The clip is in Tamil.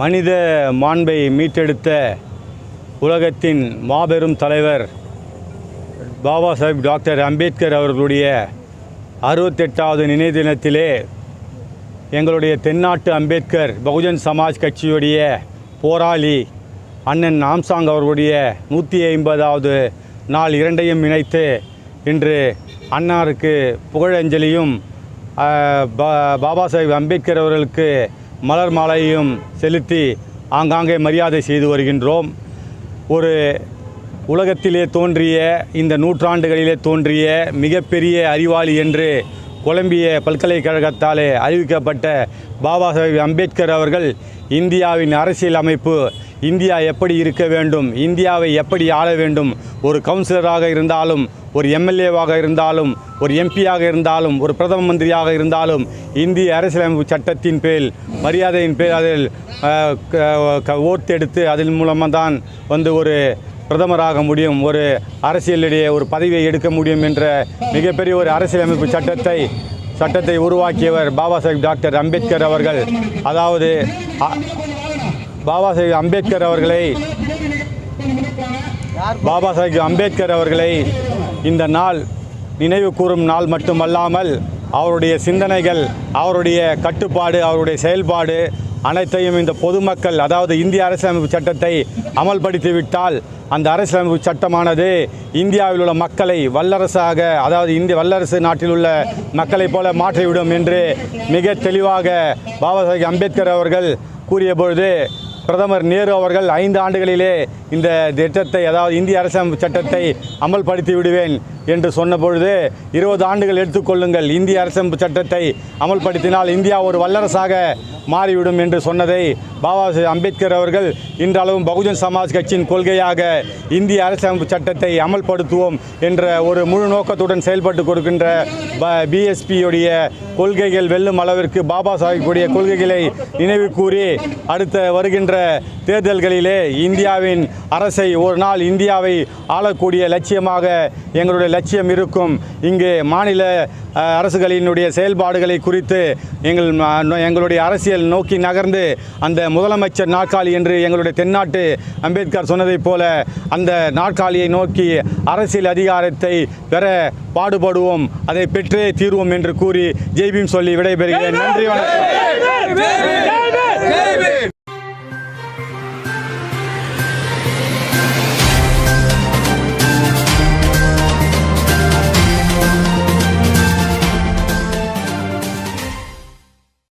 மனித மாண்பை மீட்டெடுத்த உலகத்தின் மாபெரும் தலைவர் பாபா சாஹிப் டாக்டர் அம்பேத்கர் அவர்களுடைய அறுபத்தெட்டாவது நினைவு தினத்திலே எங்களுடைய தென்னாட்டு அம்பேத்கர் பகுஜன் சமாஜ் கட்சியுடைய போராளி அண்ணன் ஆம்சாங் அவர்களுடைய நூற்றி ஐம்பதாவது நாள் இரண்டையும் இணைத்து இன்று அன்னாருக்கு புகழஞ்சலியும் பா- பாபா சாஹிப் அம்பேத்கர் அவர்களுக்கு மலர் மாலையும் செலுத்தி ஆங்காங்கே மரியாதை செய்து வருகின்றோம். ஒரு உலகத்திலே தோன்றிய இந்த நூற்றாண்டுகளிலே தோன்றிய மிகப்பெரிய அறிவாளி என்று கொலம்பிய பல்கலைக்கழகத்தாலே அறிவிக்கப்பட்ட பாபா சாஹிப் அம்பேத்கர் அவர்கள் இந்தியாவின் அரசியல் அமைப்பு இந்தியா எப்படி இருக்க வேண்டும் இந்தியாவை எப்படி ஆள வேண்டும் ஒரு கவுன்சிலராக இருந்தாலும் ஒரு எம்எல்ஏவாக இருந்தாலும் ஒரு எம்பியாக இருந்தாலும் ஒரு பிரதம மந்திரியாக இருந்தாலும் இந்திய அரசியலமைப்பு சட்டத்தின் பேர் மரியாதையின் பேர் அதில் ஓர்த்தெடுத்து க- க- அதன் மூலமாக தான் வந்து ஒரு பிரதமராக முடியும் ஒரு அரசியலிடையே ஒரு பதவியை எடுக்க முடியும் என்ற மிகப்பெரிய ஒரு அரசியலமைப்பு சட்டத்தை சட்டத்தை உருவாக்கியவர் பாபா சாஹிப் டாக்டர் அம்பேத்கர் அவர்கள். அதாவது பாபா சாஹிப் அம்பேத்கர் அவர்களை பாபா சாஹிப் அம்பேத்கர் அவர்களை இந்த நாள் நினைவு கூறும் நாள் மட்டுமல்லாமல் அவருடைய சிந்தனைகள் அவருடைய கட்டுப்பாடு அவருடைய செயல்பாடு அனைத்தையும் இந்த பொதுமக்கள் அதாவது இந்திய அரசியலமைப்பு சட்டத்தை அமல்படுத்திவிட்டால் அந்த அரசியலமைப்பு சட்டமானது இந்தியாவில் உள்ள மக்களை வல்லரசாக அதாவது இந்திய வல்லரசு நாட்டில் உள்ள மக்களைப் போல மாற்றிவிடும் என்று மிக தெளிவாக பாபா சாஹிப் அம்பேத்கர் அவர்கள் கூறிய பொழுது பிரதமர் நேரு அவர்கள் ஐந்து ஆண்டுகளிலே இந்த திட்டத்தை அதாவது இந்திய அரசியலமைப்பு சட்டத்தை அமல்படுத்தி விடுவேன் என்று சொன்னபொழுது இருபது ஆண்டுகள் எடுத்துக்கொள்ளுங்கள். இந்திய அரசமைப்பு சட்டத்தை அமல்படுத்தினால் இந்தியா ஒரு வல்லரசாக மாறிவிடும் என்று சொன்னதை பாபா அம்பேத்கர் அவர்கள் இன்றளவும் பகுஜன் சமாஜ் கட்சியின் கொள்கையாக இந்திய அரசியலமைப்பு சட்டத்தை அமல்படுத்துவோம் என்ற ஒரு முழு நோக்கத்துடன் செயல்பட்டு கொடுக்கின்ற பிஎஸ்பியுடைய கொள்கைகள் வெல்லும் அளவிற்கு பாபா சாஹிப்புடைய கொள்கைகளை நினைவு கூறி அடுத்த வருகின்ற தேர்தல்களிலே இந்தியாவின் அரசை ஒரு நாள் இந்தியாவை ஆளக்கூடிய லட்சியமாக எங்களுடைய லட்சியம் இருக்கும். இங்கே மாநில அரசுகளினுடைய செயல்பாடுகளை குறித்து எங்கள் எங்களுடைய அரசியல் நோக்கி நகர்ந்து அந்த முதலமைச்சர் நாற்காலி என்று எங்களுடைய தென்னாட்டு அம்பேத்கர் சொன்னதைப் போல அந்த நாற்காலியை நோக்கி அரசியல் அதிகாரத்தை பெற பாடுபடுவோம் அதை பெற்றே தீர்வோம் என்று கூறி ஜெய்பீம் சொல்லி விடைபெறுகிறேன். நன்றி வணக்கம்.